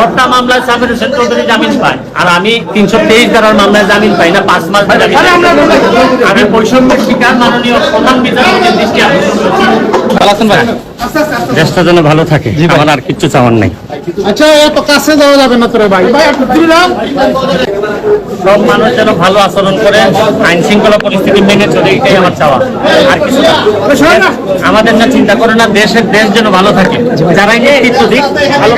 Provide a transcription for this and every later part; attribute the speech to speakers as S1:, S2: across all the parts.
S1: হত্যা মামলায় সাবির হোসেন চৌধুরী জামিন পায়। আর আমি তিনশো তেইশ ধারার মামলায় জামিন পাই না পাঁচ মাস আমি আমি বৈষম্যের শিকার মাননীয় প্রধান বিচারপতির দৃষ্টি আকর্ষণ
S2: ভালো ভাই?
S1: দেশটা যেন ভালো থাকে আমার আর কিচ্ছু চাওয়ার নাই।
S3: আচ্ছা এত কাছে যাওয়া যাবে না তোরে ভাই।
S1: সব মানুষ যেন ভালো আচরণ করে আইন শৃঙ্খলা পরিস্থিতি মেনে চলে এটাই আমার চাওয়া। আর কিছু আমাদের না চিন্তা করে না দেশের দেশ যেন ভালো থাকে। যারাই নেতৃত্ব দিক ভালো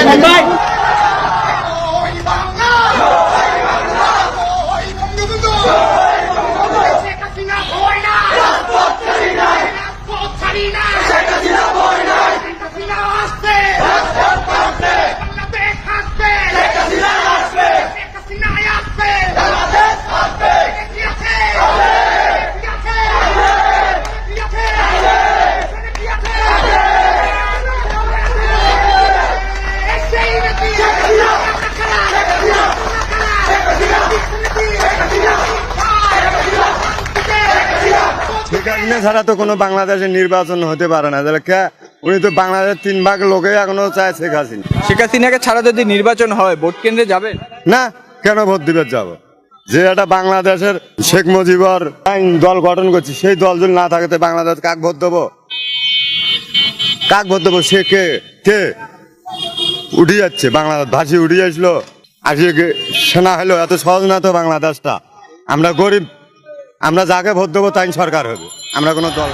S4: হাসিনা ছাড়া তো কোনো বাংলাদেশের নির্বাচন হতে পারে না। তাহলে কে? উনি তো বাংলাদেশের তিন ভাগ লোকে এখনও চায় শেখ হাসিনা।
S2: শেখ হাসিনাকে ছাড়া যদি নির্বাচন হয় ভোট কেন্দ্রে যাবেন
S4: না কেন ভোট দিবে যাব? যে এটা বাংলাদেশের শেখ মুজিবর দল গঠন করছি সেই দল যদি না থাকে বাংলাদেশ কাক ভোট দেবো? কাক ভোট দেবো? সে কে? কে? উঠে যাচ্ছে বাংলাদেশ ভাসি উঠে যাচ্ছিল আজকে সেনা হলো এত সহজ না তো বাংলাদেশটা। আমরা গরিব আমরা যাকে ভোট দেবো তাই সরকার হবে। আমরা কোনো দল